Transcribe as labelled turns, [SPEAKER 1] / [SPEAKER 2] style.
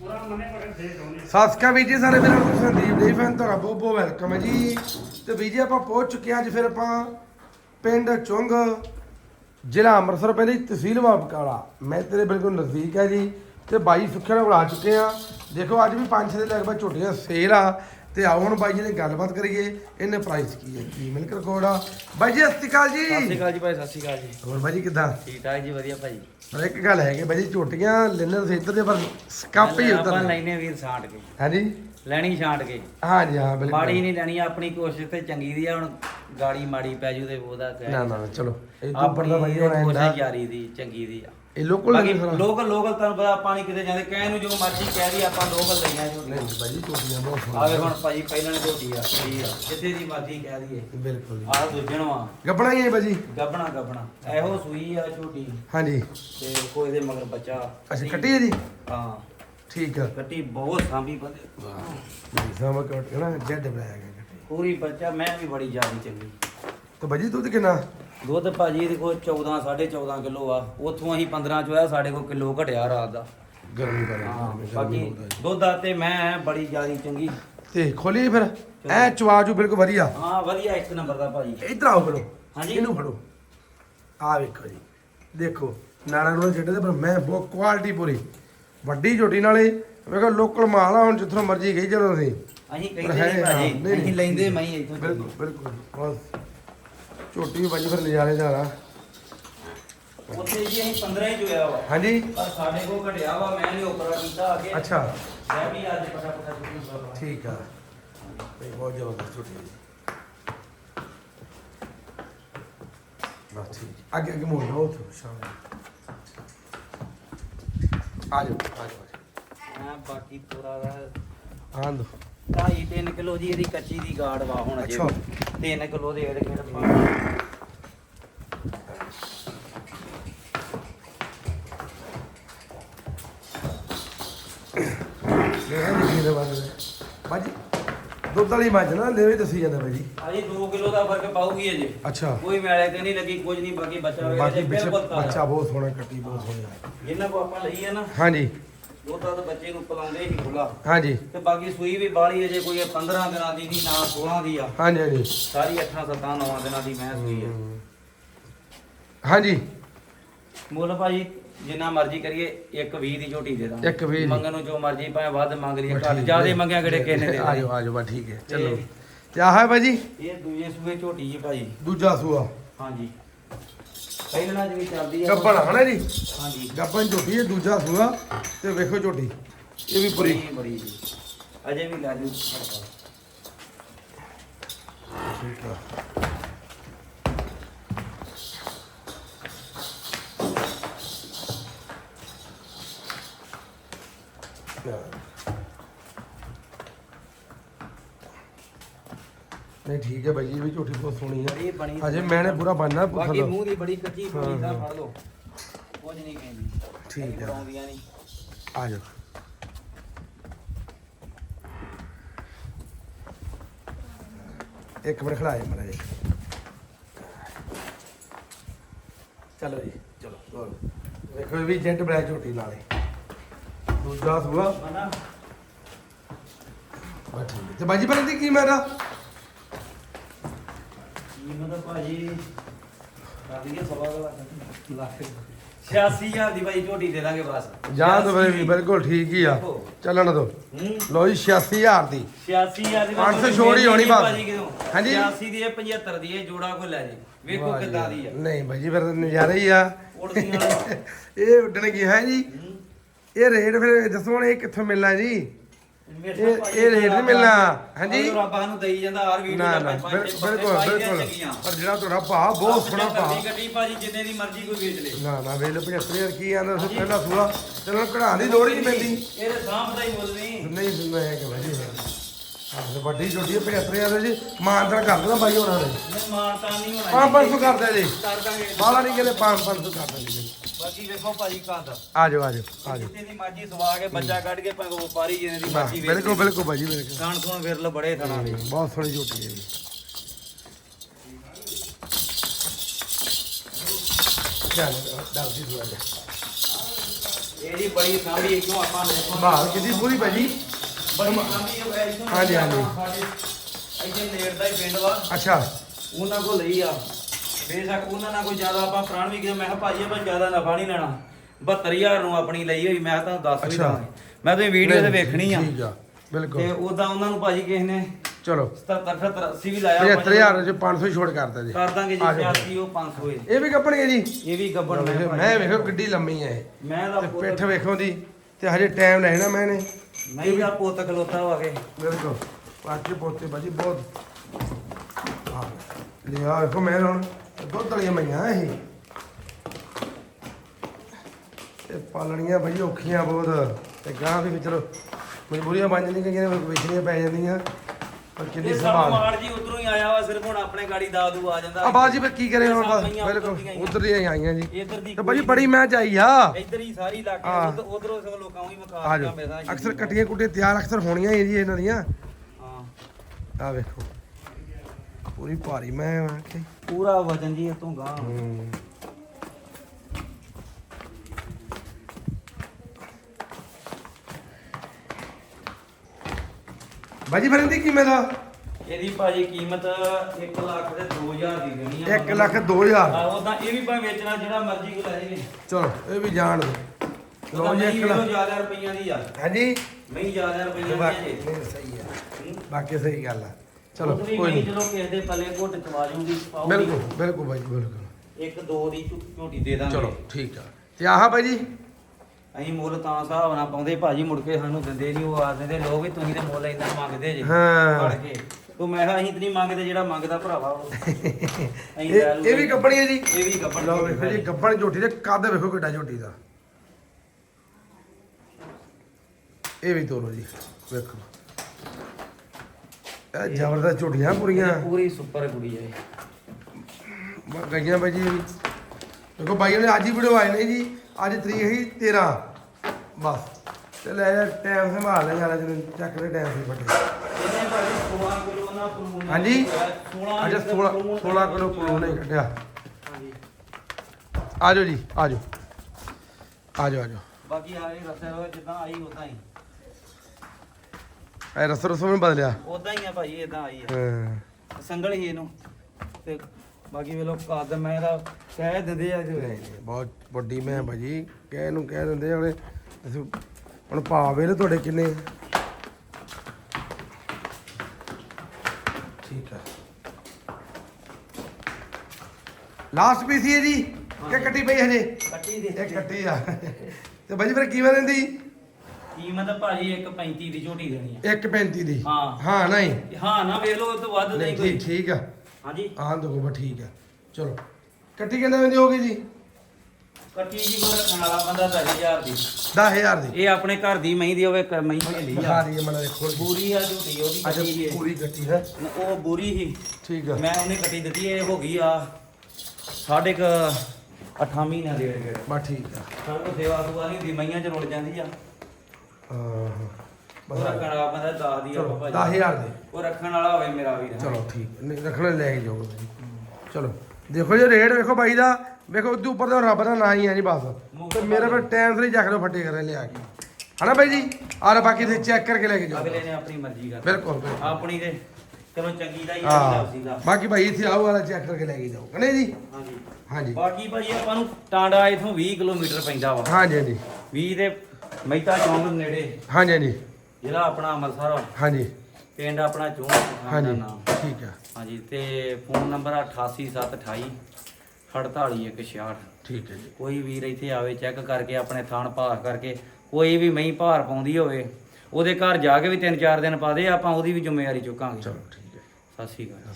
[SPEAKER 1] ਪੂਰਾ ਮਨੇ
[SPEAKER 2] ਸਤਿ ਸ਼੍ਰੀ ਅਕਾਲ ਵੀਰ ਜੀ, ਸਾਰੇ ਵੀਰਾਂ ਨੂੰ ਸੰਦੀਪ ਜੀ ਫੈਨ, ਤੁਹਾਡਾ ਬਹੁਤ ਬਹੁਤ ਵੈਲਕਮ ਹੈ ਜੀ। ਤੇ ਵੀਰ ਜੀ, ਆਪਾਂ ਪਹੁੰਚ ਚੁੱਕੇ ਹਾਂ ਅੱਜ ਫਿਰ ਆਪਾਂ ਪਿੰਡ ਚੁੰਗ, ਜ਼ਿਲ੍ਹਾ ਅੰਮ੍ਰਿਤਸਰ, ਪਹਿਲੀ ਤਹਿਸੀਲ ਬਾਬਕਾਲਾ ਮੈਂ ਤੇਰੇ ਬਿਲਕੁਲ ਨਜ਼ਦੀਕ ਹੈ ਜੀ। ਤੇ ਬਾਈ ਸੁੱਖਿਆ ਨਾਲ ਆ ਚੁੱਕੇ ਆ। ਦੇਖੋ ਅੱਜ ਵੀ ਪੰਜ ਛੇ ਦੇ ਲਗਭਗ ਝੋਟੀਆਂ ਸੇਲ ਆ। ਤੇ ਆਓ ਹੁਣ ਬਾਈ ਜੀ ਨੇ ਗੱਲਬਾਤ ਕਰੀਏ ਇਹਨੇ ਪ੍ਰਾਈਸ ਕੀ ਹੈ ਕੀ ਮਿਲਕ ਰਿਕਾਰਡ ਆ। ਬਾਈ ਜੀ ਸਤਿ ਸ਼੍ਰੀ ਅਕਾਲ
[SPEAKER 3] ਸਤਿ ਸ਼੍ਰੀ
[SPEAKER 2] ਜੀ
[SPEAKER 3] ਅਕਾਲ ਜੀ ਭਾਈ ਸਤਿ ਸ਼੍ਰੀ ਅਕਾਲ ਜੀ।
[SPEAKER 2] ਹੋਰ ਬਾਈ ਜੀ ਕਿੱਦਾਂ?
[SPEAKER 3] ਠੀਕ ਠਾਕ ਜੀ ਵਧੀਆ ਭਾਈ।
[SPEAKER 2] ਪਰ ਇੱਕ ਗੱਲ ਹੈ ਕਿ ਬਾਈ ਜੀ ਝੋਟੀਆਂ ਲੈਣੇ ਤੁਸੀਂ ਇੱਧਰ ਦੇ ਪਰ ਸਕਾਪੀ
[SPEAKER 3] ਆਪਾਂ
[SPEAKER 2] ਉੱਧਰ ਨੇ
[SPEAKER 3] ਲੈਨੇ ਵੀਰ ਛਾਂਟ ਕੇ।
[SPEAKER 2] ਹਾਂਜੀ?
[SPEAKER 3] ਲੈਣੀ ਛਾਂਟ ਕੇ।
[SPEAKER 2] ਹਾਂਜੀ ਹਾਂ ਬਿਲਕੁਲ।
[SPEAKER 3] ਮਾੜੀ ਨਹੀਂ ਲੈਣੀ ਆਪਣੀ ਕੋਸ਼ਿਸ਼ ਤੇ ਚੰਗੀ ਦੀ ਆ ਹੁਣ ਗਾੜੀ ਮਾੜੀ ਪੈ ਜੂ ਤੇ ਉਹਦਾ ਕਹਿ
[SPEAKER 2] ਨਾ ਨਾ ਚਲੋ। ਇਹ ਤੋਂ ਬਾਈ ਹੋਣਾ
[SPEAKER 3] ਕੋਸ਼ਿਸ਼
[SPEAKER 2] ਹੈ
[SPEAKER 3] ਯਾਰੀ ਦੀ ਚੰਗੀ ਦੀ ਆ।
[SPEAKER 2] ਇਹ ਲੋਕਲ
[SPEAKER 3] ਬਾਕੀ
[SPEAKER 2] ਸਾਰਾ।
[SPEAKER 3] ਲੋਕਲ ਲੋਕਲ ਤੁਹਾਨੂੰ ਪਤਾ ਪਾਣੀ ਕਿਤੇ ਜਾਂਦੇ। ਕਹਿ ਨੂੰ ਜੋ ਮਰਜ਼ੀ ਕਹਿ ਦੀ ਆਪਾਂ ਲੋਕਲ ਲਈਆਂ ਜੋ।
[SPEAKER 2] ਨਹੀਂ ਬਾਈ ਝੋਟੀਆਂ ਬਹੁਤ
[SPEAKER 3] ਆਵੇ ਹੁਣ ਭਾਈ ਪਹਿਲਾਂ ਨੇ ਝੋਟੀ ਆ ਸਹੀ ਆ। ਜਿੱਥੇ ਦੀ ਮਰਜ਼ੀ ਕਹਿ ਦਈਏ।
[SPEAKER 2] ਬਿਲਕੁਲ ਜੀ।
[SPEAKER 3] ਆਹ ਦੂਜਣ ਵਾ
[SPEAKER 2] ਗੱਬਣਾ ਹੀ ਹੈ ਬਾਜੀ
[SPEAKER 3] ਗੱਬਣਾ ਗੱਬਣਾ। ਇਹੋ ਸੂਈ ਆ ਝੋਟੀ।
[SPEAKER 2] ਹਾਂਜੀ।
[SPEAKER 3] ਤੇ ਕੋਈ ਦੇ ਮਗਰ ਬੱਚਾ।
[SPEAKER 2] ਅੱਛਾ ਕੱਟੀ ਹੈ ਜੀ?
[SPEAKER 3] ਹਾਂ।
[SPEAKER 2] ਠੀਕ ਆ।
[SPEAKER 3] ਕੱਟੀ ਬਹੁਤ ਸਾਂਭੀ ਬੰਦੇ।
[SPEAKER 2] ਸਮਝ ਕੱਟ ਨਾ ਜੱਡ ਬਣਾਇਆ ਗਿਆ ਕੱਟੀ।
[SPEAKER 3] ਪੂਰੀ ਬੱਚਾ ਮੈਂ ਵੀ ਬੜੀ ਜ਼ਿਆਦਾ ਚੰਗੀ।
[SPEAKER 2] ਤੇ ਬਾਜੀ ਦੁੱਧ ਕਿੰਨਾ?
[SPEAKER 3] ਦੁੱਧ ਭਾਜੀ ਇਹਦੇ ਕੋਲ 14 14.5 ਕਿਲੋ ਆ। ਉੱਥੋਂ ਅਸੀਂ 15 ਚ ਹੋਇਆ ਸਾਡੇ ਕੋਲ ਕਿਲੋ ਘਟਿਆ ਰਾਤ ਦਾ।
[SPEAKER 2] ਗਰਮੀ ਕਰ
[SPEAKER 3] ਹਾਂ
[SPEAKER 2] ਗਰਮੀ
[SPEAKER 3] ਬਾਕੀ। ਦੁੱਧ ਆ ਤੇ ਮੈਂ ਬੜੀ ਜ਼ਿਆਦਾ ਚੰਗੀ।
[SPEAKER 2] ਤੇ ਖੋਲੀ ਫਿਰ। ਐ ਚਵਾਜੂ ਬਿਲਕੁਲ ਵਧੀਆ।
[SPEAKER 3] ਹਾਂ ਵਧੀਆ ਇੱਕ ਨੰਬਰ ਦਾ ਭਾਜੀ।
[SPEAKER 2] ਇਧਰ ਆਓ ਫੜੋ।
[SPEAKER 3] ਹਾਂਜੀ।
[SPEAKER 2] ਇਹਨੂੰ ਫੜੋ। ਆ ਵੇਖੋ ਜੀ। ਦੇਖੋ ਨਾੜਾ ਨੂੰ ਛੱਡੇ ਤੇ ਪਰ ਮੈਂ ਬਹੁਤ ਕੁਆਲਿਟੀ ਪੂਰੀ। ਵੱਡੀ ਝੋਟੀ ਨਾਲੇ ਵੇਖੋ ਲੋਕਲ ਮਾਲ ਆ ਹੁਣ ਜਿੱਥੋਂ ਮਰਜ਼ੀ ਗਈ ਤੁਸੀਂ।
[SPEAKER 3] ਅਸੀਂ
[SPEAKER 2] ਪਰ
[SPEAKER 3] ਕਹਿੰਦੇ ਨਹੀਂ ਭਾਜੀ। ਅਸੀਂ ਲੈਂਦੇ ਮੈਂ ਇੱਥੋਂ।
[SPEAKER 2] ਬਿਲਕੁਲ ਬਿਲਕੁਲ। ਬਸ। ਝੋਟੀ ਵੀ ਬਾਜੀ ਫਿਰ ਨਜ਼ਾਰੇ ਦਾ ਆ
[SPEAKER 3] ਉੱਥੇ ਜੀ ਅਸੀਂ 15 ਹੀ ਜੋਇਆ ਵਾ।
[SPEAKER 2] ਹਾਂਜੀ।
[SPEAKER 3] ਪਰ ਸਾਡੇ ਕੋਲ ਘਟਿਆ ਵਾ ਮੈਂ ਨੇ ਉਪਰਾ ਕੀਤਾ ਅੱਗੇ।
[SPEAKER 2] ਅੱਛਾ।
[SPEAKER 3] ਮੈਂ ਵੀ ਅੱਜ ਪਟਾ ਪਟਾ
[SPEAKER 2] ਠੀਕ ਆ। ਬਹੁਤ ਜ਼ਬਰਦਸਤ ਝੋਟੀ ਹੈ ਠੀਕ। ਅੱਗੇ ਅੱਗੇ ਮੋੜ ਲਓ ਉੱਥੇ ਸ਼ਾਮ ਆ ਜਾਓ ਆ ਜਾਓ।
[SPEAKER 3] ਬਾਕੀ ਪੂਰਾ
[SPEAKER 2] ਆਂ ਦੋ
[SPEAKER 3] ਢਾਈ 3 ਕਿਲੋ ਜੀ ਇਹਦੀ ਕੱਚੀ ਦੀ ਗਾੜ ਵਾ ਹੁਣ ਅਜੇ।
[SPEAKER 2] ਅੱਛਾ।
[SPEAKER 3] 3 ਕਿਲੋ ਦੇ ਏੜ ਗੇੜ ਪਾਣੀ
[SPEAKER 2] ਮੇਰਾ ਲਿਖੀ ਦੇ ਬਾਰੇ ਬਾਜੀ ਦੁੱਧ ਵਾਲੀ ਮੱਝ ਨਾ ਲੈਵੇ ਦੱਸੀ ਜਾਂਦਾ ਬਾਜੀ
[SPEAKER 3] ਅਜੇ 2 ਕਿਲੋ ਦਾ ਫ਼ਰਕ ਪਾਊਗੀ ਅਜੇ।
[SPEAKER 2] ਅੱਛਾ।
[SPEAKER 3] ਕੋਈ ਮੈਲੇ ਤੇ ਨਹੀਂ ਲੱਗੀ ਕੁਝ ਨਹੀਂ ਬਾਕੀ ਬੱਚਾ ਵੇਖ
[SPEAKER 2] ਬਾਕੀ
[SPEAKER 3] ਜੇ
[SPEAKER 2] ਪਿੱਛੇ
[SPEAKER 3] ਬਿਲਕੁਲ
[SPEAKER 2] ਬੱਚਾ
[SPEAKER 3] ਤਾਜ਼ਾ
[SPEAKER 2] ਬਹੁਤ ਸੋਹਣਾ ਕੱਟੀ ਬਹੁਤ ਸੋਹਣਾ
[SPEAKER 3] ਜਿੰਨਾ ਕੋ ਆਪਾਂ ਲਈ ਹੈ ਨਾ।
[SPEAKER 2] ਹਾਂਜੀ।
[SPEAKER 3] ਉਹ ਤਾਂ ਬੱਚੇ ਨੂੰ ਪਲਾਉਂਦੇ ਹੀ ਖੁੱਲਾ
[SPEAKER 2] ਹਾਂਜੀ।
[SPEAKER 3] ਤੇ ਬਾਕੀ ਸੂਈ ਵੀ ਬਾਲੀ ਅਜੇ ਕੋਈ 15 ਦਿਨਾਂ ਦੀ ਨਹੀਂ ਨਾ 16 ਦੀ ਆ।
[SPEAKER 2] ਹਾਂਜੀ ਹਾਂਜੀ।
[SPEAKER 3] ਸਾਰੀ 8 7 9 ਦਿਨਾਂ ਦੀ ਮੈਂ ਸੂਈ ਆ।
[SPEAKER 2] ਹਾਂਜੀ।
[SPEAKER 3] ਮੁੱਲ ਭਾਜੀ ਜਿੰਨਾ ਮਰਜ਼ੀ ਕਰੀਏ ਇੱਕ 20 ਦੀ ਝੋਟੀ ਦੇ ਦਾਂ
[SPEAKER 2] ਇੱਕ ਵੀਹ ਦੀ।
[SPEAKER 3] ਮੰਗਣ ਨੂੰ ਜੋ ਮਰਜ਼ੀ ਭਾਵੇਂ ਵੱਧ ਮੰਗ ਲਈਏ ਘੱਟ ਜਿਆਦੇ। ਮੰਗਿਆ ਕਿਹੜੇ ਕਿਸੇ ਨੇ ਦੇ
[SPEAKER 2] ਆ ਜਾਓ
[SPEAKER 3] ਦੇਣੀ।
[SPEAKER 2] ਆ ਜਾਓ ਬਸ ਠੀਕ ਹੈ।
[SPEAKER 3] ਤੇ-
[SPEAKER 2] ਚਲੋ। ਤੇ ਆਹ ਹੈ ਬਾਜੀ
[SPEAKER 3] ਇਹ ਦੂਜੇ ਸੂਏ ਝੋਟੀ ਜੀ ਭਾਜੀ।
[SPEAKER 2] ਦੂਜਾ ਸੂਆ।
[SPEAKER 3] ਹਾਂਜੀ। ਪਹਿਲਾਂ ਜਿਹੜੀ ਚੱਲਦੀ ਆ।
[SPEAKER 2] ਗੱਬਣ ਹਨਾ ਜੀ?
[SPEAKER 3] ਹਾਂਜੀ।
[SPEAKER 2] ਗੱਬਣ ਝੋਟੀ ਹੈ ਦੂਜਾ ਸੂਆ। ਤੇ ਵੇਖੋ ਝੋਟੀ ਇਹ ਵੀ ਪੂਰੀ
[SPEAKER 3] ਬੜੀ ਜੀ। ਅਜੇ ਵੀ ਲੈ ਜੂ
[SPEAKER 2] ਠੀਕ ਆ। ਨਹੀਂ ਠੀਕ ਹੈ ਬਾਈ ਜੀ ਇਹ ਵੀ ਝੋਟੀ ਬਹੁਤ ਸੋਹਣੀ
[SPEAKER 3] ਬੜੀ
[SPEAKER 2] ਹੈ ਅਜੇ ਮੈਨੇ ਪੂਰਾ ਬੰਨਣਾ ਪੁੱਛ
[SPEAKER 3] ਬਾਕੀ
[SPEAKER 2] ਲਓ
[SPEAKER 3] ਮੂੰਹ ਦੀ ਬੜੀ ਕੱਚੀ ਤਾਂ
[SPEAKER 2] ਹਾਂ।
[SPEAKER 3] ਫੜ ਲਓ। ਕੁਝ ਨਹੀਂ ਕਹਿੰਦੀ।
[SPEAKER 2] ਠੀਕ ਹੈ।
[SPEAKER 3] ਨਹੀਂ।
[SPEAKER 2] ਆ ਜਾਓ। ਇੱਕ ਮਿੰਟ ਖੜਾਏ ਮਰਾ ਜੀ ਚਲੋ ਜੀ ਚਲੋ ਹੋਰ। ਵੇਖੋ ਇਹ ਵੀ ਜੈਂਟ ਬਲੈਕ ਝੋਟੀ ਨਾਲੇ ਦੂਜਾ ਸੂਆ।
[SPEAKER 3] ਮਨਾ।
[SPEAKER 2] ਤੇ ਪਰ ਦੀ ਕੀ ਮੇਰਾ
[SPEAKER 3] ਕੀ ਮਤਲਬ ਭਾਜੀ ਕਰ ਲਈਏ ਸਵਾ ਦਾ ਲੱਖ। ਲੱਖ। 86000 ਦੀ ਭਾਈ ਝੋਟੀ ਦੇ ਦਾਂਗੇ ਬਸ।
[SPEAKER 2] ਜਾਂ ਤਾਂ ਫਿਰ ਵੀ ਬਿਲਕੁਲ ਠੀਕ ਹੀ ਆ। ਚੱਲਣ ਦੋ।
[SPEAKER 3] ਹੂੰ।
[SPEAKER 2] ਲੋ ਜੀ 86000 ਦੀ।
[SPEAKER 3] 86000 ਦੀ
[SPEAKER 2] ਛੋੜ ਹੀ ਹੋਣੀ ਬਸ।
[SPEAKER 3] ਭਾਜੀ ਕਿਦੋਂ?
[SPEAKER 2] ਹਾਂਜੀ।
[SPEAKER 3] 86 ਦੀ ਹੈ 75 ਦੀ ਹੈ ਜੋੜਾ ਕੋਈ ਲੈ ਜੇ। ਵੇਖੋ
[SPEAKER 2] ਵਾਹ ਜੀ
[SPEAKER 3] ਕਿੱਦਾਂ ਦੀ ਆ।
[SPEAKER 2] ਨਹੀਂ ਬਾਜੀ ਫਿਰ ਨਜ਼ਾਰਾ ਹੀ ਆ।
[SPEAKER 3] ਉੜਦੀਆਂ ਵਾਲਾ।
[SPEAKER 2] ਇਹ ਉੱਡਣ ਕੀ ਹੈ ਜੀ। ਇਹ ਰੇਟ ਫਿਰ ਦੱਸੋ ਹੁਣ ਇਹ ਕਿੱਥੋਂ ਮਿਲਣਾ ਜੀ? ਇਹ- ਇਹ ਰੇਟ ਨੀ
[SPEAKER 3] ਰੱਬ
[SPEAKER 2] ਮਿਲਣਾ। ਹਾਂਜੀ?
[SPEAKER 3] ਰੱਬ ਸਾਨੂੰ ਦੇਈ ਜਾਂਦਾ ਹਰ ਵੀਡੀਓ
[SPEAKER 2] ਨਾ
[SPEAKER 3] ਦਾ
[SPEAKER 2] ਨਾ ਬਿਲਕੁਲ ਬਿਲਕੁਲ। ਪਰ ਜਿਹੜਾ ਤੁਹਾਡਾ ਭਾਅ ਬਹੁਤ ਸੋਹਣਾ ਭਾਅ।
[SPEAKER 3] ਗੱਡੀ ਗੱਡੀ ਭਾਜੀ ਜਿੰਨੇ ਦੀ ਮਰਜ਼ੀ ਕੋਈ ਵੇਚ ਲੇ।
[SPEAKER 2] ਨਾ ਨਾ ਵੇਲ 75000 ਕੀ ਆਂਦਾ ਉਸ ਪਹਿਲਾ ਸੂਆ। ਚਲੋ ਕਢਾ ਦੀ ਲੋੜ ਹੀ ਨਹੀਂ ਪੈਂਦੀ।
[SPEAKER 3] ਇਹਦੇ ਸਾਹਮ ਦਾ ਹੀ ਮੁੱਲ ਨਹੀਂ।
[SPEAKER 2] ਨਹੀਂ ਦਿੰਦਾ ਹੈ ਕਿ ਭਾਜੀ ਆਹ ਵੱਡੀ ਹੈ 75000 ਜੀ। ਮਾਨਦਾਰ ਕਰ ਦੇਣਾ ਬਾਈ ਹੋਣਾ ਨੇ।
[SPEAKER 3] ਮੈਂ ਮਾਰਤਾ ਨਹੀਂ ਹੋਣਾ
[SPEAKER 2] ਪੰਜ ਪੰਜ ਸੌ ਕਰ ਦਿਆ ਜੀ।
[SPEAKER 3] ਕਰ ਦਾਂਗੇ।
[SPEAKER 2] ਬਾਲਾ ਨਹੀਂ 5 500 ਕਰ ਜੀ।
[SPEAKER 3] ਬਾਕੀ ਵੇਖੋ ਭਾਜੀ ਕਾਦ
[SPEAKER 2] ਆ ਜਾਓ ਆ ਜਾਓ ਆ ਜਾਓ
[SPEAKER 3] ਜਿੱਤੇ ਦੀ ਮਰਜ਼ੀ ਸਵਾ ਕੇ ਬੱਚਾ ਕੱਢ ਕੇ ਭਾਵੇਂ ਵਪਾਰੀ ਜਿਹਨੇ ਦੀ ਮਰਜ਼ੀ ਵੇਚ
[SPEAKER 2] ਬਿਲਕੁਲ ਬਿਲਕੁਲ ਭਾਜੀ ਬਿਲਕੁਲ।
[SPEAKER 3] ਖਾਣ ਖੂਣ ਵਿਰਲ ਬੜੇ ਥਣਾ ਦੇ।
[SPEAKER 2] ਬਹੁਤ ਸੋਹਣੀ ਝੋਟੀ ਹੈ ਜੀ। ਚੱਲ ਡਰਦੀ ਥੋੜਾ ਜਿਹਾ
[SPEAKER 3] ਇਹਦੀ ਬੜੀ ਸਾਂਭੀ ਇੱਥੋਂ ਆਪਾਂ ਦੇਖੋ
[SPEAKER 2] ਬਾਹਰ ਕਿਦੀ ਪੂਰੀ ਭਾਜੀ।
[SPEAKER 3] ਬੜੀ ਸਾਂਭੀ ਹੈ
[SPEAKER 2] ਹਾਂਜੀ, ਹਾਂਜੀ।
[SPEAKER 3] ਇੱਥੇ ਨੇੜ ਦਾ ਹੀ ਪਿੰਡ ਵਾ।
[SPEAKER 2] ਅੱਛਾ।
[SPEAKER 3] ਉਹਨਾਂ ਕੋਲ ਲਈ ਆ। ਬੇਸ਼ੱਕ ਉਹਨਾਂ ਨਾਲ ਕੋਈ ਜ਼ਿਆਦਾ ਆਪਾਂ ਪ੍ਰਾਣ ਵੀ ਕਿਹਾ ਮੈਂ ਕਿਹਾ ਭਾਜੀ ਆਪਾਂ ਜ਼ਿਆਦਾ ਨਫਾ ਨਹੀਂ ਲੈਣਾ। 72000 ਨੂੰ ਆਪਣੀ ਲਈ ਹੋਈ ਮੈਂ ਤਾਂ ਦੱਸ ਵੀ
[SPEAKER 2] ਅੱਛਾ।
[SPEAKER 3] ਦਾਂਗੇ ਮੈਂ ਤਾਂ ਵੀਡੀਓ ਤੇ ਵੇਖਣੀ ਆ।
[SPEAKER 2] ਠੀਕ ਆ
[SPEAKER 3] ਤੇ
[SPEAKER 2] ਬਿਲਕੁਲ
[SPEAKER 3] ਉਦਾਂ ਉਹਨਾਂ ਨੂੰ ਭਾਜੀ ਕਿਸੇ ਨੇ
[SPEAKER 2] ਚਲੋ।
[SPEAKER 3] 77 78 80 ਵੀ ਲਾਇਆ
[SPEAKER 2] 75000 ਚ 500 ਛੋੜ ਕਰਤਾ ਜੀ।
[SPEAKER 3] ਕਰ ਦਾਂਗੇ ਜੀ
[SPEAKER 2] ਆ ਜਾਓ।
[SPEAKER 3] 86 ਉਹ 500 ਹੋਏ
[SPEAKER 2] ਇਹ। ਵੀ ਕੱਪਣਗੇ ਜੀ?
[SPEAKER 3] ਇਹ ਵੀ ਗੱਬੜ ਮੈਂ
[SPEAKER 2] ਮੈਂ
[SPEAKER 3] ਭਾਜੀ।
[SPEAKER 2] ਵੇਖੋ ਕਿੱਡੀ ਲੰਮੀ ਹੈ ਇਹ।
[SPEAKER 3] ਮੈਂ ਦਾ
[SPEAKER 2] ਤੇ ਪਿੱਠ ਵੇਖੋ ਦੀ ਤੇ ਹਜੇ ਟਾਈਮ ਨਹੀਂ ਨਾ ਮੈਨੇ
[SPEAKER 3] ਨਹੀਂ ਦਾ ਪੁੱਤ ਖਲੋਤਾ ਵਾਗੇ
[SPEAKER 2] ਬਿਲਕੁਲ। ਪਾਕੇ ਪੋਤੇ ਬਾਜੀ ਬਹੁਤ ਹਾਂ ਲਿਆ ਵੇਖੋ ਮੈਂ ਹੁਣ। ਦੁੱਧ ਵਾਲੀਆਂ ਮਈਆਂ ਇਹ। ਇਹ ਪਾਲਣੀਆਂ ਬਈ ਔਖੀਆਂ ਬਹੁਤ। ਤੇ ਗਾਂ ਵੀ ਚਲੋ ਮਜਬੂਰੀਆਂ ਬਣ ਜਾਂਦੀਆਂ ਕਿ ਵੇਚਣੀਆਂ ਪੈ ਜਾਂਦੀਆਂ। ਪਰ ਕਿੰਨੀ
[SPEAKER 3] ਇਹ
[SPEAKER 2] ਸੰਭਾਲ।
[SPEAKER 3] ਮਾਰ ਜੀ ਉਧਰੋਂ ਹੀ ਆਇਆ ਵਾ ਸਿਰਫ ਹੁਣ ਆਪਣੇ ਗਾੜੀ ਦਾਦੂ ਆ ਜਾਂਦਾ।
[SPEAKER 2] ਆ ਬਾਅਦ ਜੀ ਫਿਰ ਕੀ ਕਰੇ ਹੁਣ ਬਸ? ਬਿਲਕੁਲ
[SPEAKER 3] ਉੱਧਰ ਹੀ
[SPEAKER 2] ਆਈਆਂ ਜੀ।
[SPEAKER 3] ਇੱਧਰ ਦੀ
[SPEAKER 2] ਤੇ ਬਾਜੀ ਬੜੀ ਮੈਂ ਚਾਈ ਆ।
[SPEAKER 3] ਇੱਧਰ ਹੀ ਸਾਰੀ ਇਲਾਕੇ। ਉਧਰ ਸਭ ਲੋਕਾਂ ਨੂੰ ਹੀ ਮਕਾ
[SPEAKER 2] ਆ ਜਾਓ। ਅਕਸਰ ਕਟੀਆਂ ਕੁੱਟੀਆਂ ਤਿਆਰ ਅਕਸਰ ਹੋਣੀਆਂ ਹੀ ਜੀ ਇਹਨਾਂ ਦੀਆਂ।
[SPEAKER 3] ਹਾਂ।
[SPEAKER 2] ਆ ਵੇਖੋ। ਪੂਰੀ ਭਾਰੀ ਮੈਂ ਆ ਕੇ
[SPEAKER 3] ਪੂਰਾ ਵਜਨ ਜੀ ਇਤੋਂ ਗਾਂ
[SPEAKER 2] ਹੂੰ। ਬਾਜੀ ਫਿਰ ਇਹਦੀ ਕੀਮਤ? ਆ
[SPEAKER 3] ਇਹਦੀ ਭਾਜੀ ਕੀਮਤ 1 ਲੱਖ ਦੇ 2000 ਦੀ ਦੇਣੀ ਆ
[SPEAKER 2] 1 ਲੱਖ 2000
[SPEAKER 3] ਆ ਉਦਾਂ ਇਹ ਵੀ ਭਾਵੇਂ ਵੇਚਣਾ ਜਿਹੜਾ ਮਰਜ਼ੀ ਕੋ ਲੈ ਜੇ।
[SPEAKER 2] ਚਲੋ ਇਹ ਵੀ ਜਾਣ ਦੋ
[SPEAKER 3] ਲੋ
[SPEAKER 2] ਜੀ
[SPEAKER 3] ਜੀ
[SPEAKER 2] 1
[SPEAKER 3] ਕਿਲੋ
[SPEAKER 2] ਲੱਖ।
[SPEAKER 3] ਜ਼ਿਆਦਾ ਰੁਪਈਆਂ ਦੀ ਆ।
[SPEAKER 2] ਹਾਂਜੀ।
[SPEAKER 3] ਨਹੀਂ ਜ਼ਿਆਦਾ ਰੁਪਈਆਂ
[SPEAKER 2] ਬਾਕੀ
[SPEAKER 3] ਦੀ
[SPEAKER 2] ਨਹੀਂ ਸਹੀ ਆ। ਬਾਕੀ ਸਹੀ ਗੱਲ ਆ। ਚਲੋ
[SPEAKER 3] ਕੋਈ ਨਹੀਂ। ਚਲੋ ਕਿਸੇ ਦੇ ਪੱਲੇ ਘੁੱਟ ਚਵਾ ਜੂਗੀ ਪਾਉਗੀ
[SPEAKER 2] ਬਿਲਕੁਲ ਬਿਲਕੁਲ ਬਾਈ ਬਿਲਕੁਲ।
[SPEAKER 3] ਇੱਕ ਦੋ ਦੀ ਝੋ- ਝੋਟੀ ਦੇ ਦਾਂਗੇ।
[SPEAKER 2] ਚਲੋ ਠੀਕ ਆ। ਤੇ ਆਹ ਬਾਈ ਜੀ?
[SPEAKER 3] ਅਸੀਂ ਮੁੱਲ ਤਾਂ ਹਿਸਾਬ ਨਾਲ ਪਾਉਂਦੇ ਭਾਜੀ ਮੁੜ ਕੇ ਸਾਨੂੰ ਦਿੰਦੇ ਨਹੀਂ ਉਹ ਆ ਦਿੰਦੇ ਲੋਕ ਵੀ ਤੁਸੀਂ ਤੇ ਮੁੱਲ ਇੰਨਾ ਮੰਗਦੇ ਜੇ।
[SPEAKER 2] ਹਾਂ।
[SPEAKER 3] ਫੜ ਕੇ। ਉਹ ਮੈਂ ਕਿਹਾ ਅਸੀਂ ਤੇ ਨਹੀਂ ਮੰਗਦੇ ਜਿਹੜਾ ਮੰਗਦਾ ਭਰਾਵਾ ਉਹ। ਅਸੀਂ
[SPEAKER 2] ਇਹ ਵੀ ਕੱਪਣੀ ਹੈ ਜੀ।
[SPEAKER 3] ਇਹ ਵੀ ਗੱਬੜ
[SPEAKER 2] ਲਓ ਵੇਖੋ ਜੀ ਗੱਬਣ ਝੋਟੀ ਦੇ ਕੱਦ ਵੇਖੋ ਕਿੱਡਾ ਝੋਟੀ ਦਾ। ਇਹ ਵੀ ਤੋਰੋ ਜੀ ਵੇਖੋ। ਇਹ ਜ਼ਬਰਦਸਤ ਝੋਟੀਆਂ ਪੂਰੀਆਂ।
[SPEAKER 3] ਪੂਰੀ ਸੁਪਰ ਕੁੜੀ ਹੈ
[SPEAKER 2] ਬ- ਗਈਆਂ ਬਾਈ ਜੀ। ਦੇਖੋ ਬਾਈਆਂ ਨੇ ਅੱਜ ਹੀ ਵੀਡੀਓ ਆਏ ਨੇ ਜੀ। ਅੱਜ ਤਰੀਕ ਹੈ 13 ਬਸ। ਤੇ ਲੈ ਜਾ ਟਾਈਮ ਸੰਭਾਲ ਲੈ ਯਾਰ ਜਦੋਂ ਚੱਕ ਦੇ ਟਾਈਮ ਸੀ ਵੱਡੇ
[SPEAKER 3] ਇਹਨੇ ਭਾਜੀ 16 ਕਿਲੋ ਨਾ ਪਲੂਨ
[SPEAKER 2] ਹਾਂਜੀ?
[SPEAKER 3] 16
[SPEAKER 2] ਅੱਜ 16 16 ਕਿਲੋ ਪਲੂਨ ਨੇ ਕੱਢਿਆ।
[SPEAKER 3] ਹਾਂਜੀ
[SPEAKER 2] ਆ ਜਾਓ ਜੀ ਆ ਜਾਓ। ਆ ਜਾਓ ਆ ਜਾਓ।
[SPEAKER 3] ਬਾਕੀ ਇਹ ਰਸੇ ਰੋ ਜਿੱਦਾਂ ਆਈ ਉਦਾਂ ਹੀ।
[SPEAKER 2] ਇਹ ਰਸ ਰਸੋਂ ਵੀ ਬਦਲਿਆ।
[SPEAKER 3] ਉਦਾਂ ਹੀ ਆ ਭਾਈ ਇਦਾਂ ਆਈ ਆ।
[SPEAKER 2] ਹਾਂ।
[SPEAKER 3] ਸੰਗਲ ਹੀ ਇਹਨੂੰ। ਤੇ ਬਾਕੀ ਵੇਲੋ ਕਾਦ ਮੈਂ ਇਹਦਾ ਕਹਿ ਦਿੰਦੇ ਆ
[SPEAKER 2] ਨਹੀਂ,
[SPEAKER 3] ਜੋ
[SPEAKER 2] ਨਹੀਂ, ਬਹੁਤ ਵੱਡੀ ਮੈਂ ਭਾਜੀ ਕਹਿ ਨੂੰ ਕਹਿ ਦਿੰਦੇ ਉਹਨੇ। ਅਸੀਂ ਹੁਣ ਭਾਅ ਵੇਲੇ ਤੁਹਾਡੇ ਕਿੰਨੇ। ਠੀਕ ਹੈ ਲਾਸਟ ਪੀਸ ਹੀ ਹੈ ਜੀ ਕਿ ਕੱਟੀ ਪਈ ਹਜੇ?
[SPEAKER 3] ਕੱਟੀ ਦੇ।
[SPEAKER 2] ਇਹ ਕੱਟੀ ਆ। ਤੇ ਭਾਜੀ ਫਿਰ ਕਿਵੇਂ ਦਿੰਦੀ
[SPEAKER 3] ਕੀਮਤ ਭਾਜੀ 1.35 ਦੀ ਝੋਟੀ ਦੇਣੀ ਆ?
[SPEAKER 2] 1.35 ਦੀ?
[SPEAKER 3] ਹਾਂ।
[SPEAKER 2] ਹਾਂ ਨਹੀਂ।
[SPEAKER 3] ਹਾਂ ਨਾ ਵੇਖ ਲਓ ਇਹ ਤੋਂ ਵੱਧ ਨਹੀਂ
[SPEAKER 2] ਨਹੀਂ
[SPEAKER 3] ਕੋਈ।
[SPEAKER 2] ਠੀਕ ਠੀਕ ਆ।
[SPEAKER 3] ਹਾਂਜੀ।
[SPEAKER 2] ਹਾਂ ਦੇਖੋ ਬਸ ਠੀਕ ਆ। ਚਲੋ। ਕੱਟੀ ਕਿੰਨੇ ਵਜੇ ਹੋਗੀ ਜੀ?
[SPEAKER 3] ਕੱਟੀ ਜੀ ਕੋ ਰੱਖਣ ਵਾਲਾ ਬੰਦਾ 10000 ਦੀ।
[SPEAKER 2] 10000 ਦੀ?
[SPEAKER 3] ਇਹ ਆਪਣੇ ਘਰ ਦੀ ਮਹੀਂ ਦੀ ਹੋਵੇ ਕ- ਮਹੀਂ ਲਈ ਆ।
[SPEAKER 2] ਬੁਖਾਰੀ ਮਨਾ ਦੇਖੋ
[SPEAKER 3] ਬੂਰੀ ਆ ਝੋਟੀ ਉਹਦੀ
[SPEAKER 2] ਅੱਜ
[SPEAKER 3] ਕੱਟੀ ਹੈ
[SPEAKER 2] ਪੂਰੀ ਕੱਟੀ ਹੈ।
[SPEAKER 3] ਉਹ ਬੂਰੀ ਹੀ
[SPEAKER 2] ਠੀਕ ਆ।
[SPEAKER 3] ਮੈਂ ਉਹਨੇ ਕੱਟੀ ਦਿੱਤੀ ਇਹ ਹੋ ਗਈ ਆ ਸਾਢੇ ਕ 8 ਮਹੀਨਿਆਂ ਦੇ ਵੇੜੇ
[SPEAKER 2] ਬਸ ਠੀਕ ਆ।
[SPEAKER 3] ਸਾਡੇ ਕੋਲ ਸੇਵਾ ਸੁਵਾ ਨਹੀਂ ਹੁੰਦੀ ਮਈਆਂ ਚ ਰੁੜ ਜਾਂਦੀ ਆ।
[SPEAKER 2] ਹਾਂ। ਬਸ
[SPEAKER 3] ਉਹ ਰੱਖਣ ਵਾਲਾ ਬੰਦਾ 10 ਦੀ
[SPEAKER 2] ਚਲੋ
[SPEAKER 3] ਭਾਜੀ
[SPEAKER 2] 10000 ਦੇ।
[SPEAKER 3] ਉਹ ਰੱਖਣ ਵਾਲਾ ਹੋਵੇ ਮੇਰਾ ਵੀਰ।
[SPEAKER 2] ਚਲੋ ਠੀਕ। ਨਹੀਂ ਰੱਖਣਾ ਲੈ ਕੇ ਜਾਓ ਜੀ। ਚਲੋ। ਦੇਖੋ ਜੀ ਰੇਟ ਵੇਖੋ ਬਾਈ ਦਾ। ਵੇਖੋ ਉਦੋਂ ਉੱਪਰ ਦਾ ਰੱਬ ਦਾ ਨਾਂ ਹੀ ਆ ਜੀ ਬਸ। ਤੇ ਮੇਰੇ ਪਰ ਟਾਈਮ ਤੇ ਚੱਕ ਲਓ ਫੱਟੇ ਕਰੇ ਲਿਆ ਕੇ। ਹਨਾ ਬਾਈ ਜੀ? ਆਹ ਬਾਕੀ ਤੇ ਚੈੱਕ ਕਰਕੇ ਲੈ ਕੇ ਜਾਓ।
[SPEAKER 3] ਅਗਲੇ ਨੇ ਆਪਣੀ ਮਰਜ਼ੀ ਕਰ
[SPEAKER 2] ਬਿਲਕੁਲ ਬਿਲਕੁਲ।
[SPEAKER 3] ਆਪਣੀ ਦੇ ਚਲੋ ਚੰਗੀ ਦਾ ਹੀ ਆ
[SPEAKER 2] ਹਾਂ।
[SPEAKER 3] ਸੀਗਾ
[SPEAKER 2] ਬਾਕੀ ਭਾਈ ਇੱਥੇ ਆਓ ਵਾਲਾ ਚੈੱਕ ਕਰਕੇ ਲੈ ਕੇ ਜਾਓ। ਕਨੇ ਜੀ?
[SPEAKER 3] ਹਾਂਜੀ।
[SPEAKER 2] ਹਾਂਜੀ।
[SPEAKER 3] ਬਾਕੀ ਭਾਜੀ ਆਪਾਂ ਨੂੰ ਟਾਂਡਾ ਇਥੋਂ 20 ਕਿਲੋਮੀਟਰ ਪੈਂਦਾ ਵਾ।
[SPEAKER 2] ਹਾਂਜੀ ਹਾਂਜੀ।
[SPEAKER 3] 20 ਦੇ ਮਹਿਤਾ ਚੌਂਕ ਦੇ ਨੇੜੇ।
[SPEAKER 2] ਹਾਂਜੀ ਹਾਂਜੀ।
[SPEAKER 3] ਜ਼ਿਲ੍ਹਾ ਆਪਣਾ ਅੰਮ੍ਰਿਤਸਰ।
[SPEAKER 2] ਹਾਂਜੀ।
[SPEAKER 3] ਪਿੰਡ ਆਪਣਾ ਚੌਂਕ ਦਾ
[SPEAKER 2] ਹਾਂਜੀ
[SPEAKER 3] ਨਾਮ।
[SPEAKER 2] ਠੀਕ ਆ।
[SPEAKER 3] ਹਾਂਜੀ ਤੇ ਫੋਨ ਨੰਬਰ ਆ 88728 48166
[SPEAKER 2] ਠੀਕ ਹੈ ਜੀ।
[SPEAKER 3] ਕੋਈ ਵੀਰ ਇੱਥੇ ਆਵੇ ਚੈੱਕ ਕਰਕੇ ਆਪਣੇ ਥਾਣ ਭਾਰ ਕਰਕੇ ਕੋਈ ਵੀ ਮਹੀਂ ਭਾਰ ਪਾਉਂਦੀ ਹੋਵੇ ਉਹਦੇ ਘਰ ਜਾ ਕੇ ਵੀ 3-4 ਦਿਨ ਪਾ ਦੇ ਆਪਾਂ ਉਹਦੀ ਵੀ ਜ਼ਿੰਮੇਵਾਰੀ ਚੁੱਕਾਂਗੇ।
[SPEAKER 2] ਚਲੋ ਠੀਕ ਹੈ।
[SPEAKER 3] ਸਤਿ ਸ਼੍ਰੀ ਅਕਾਲ।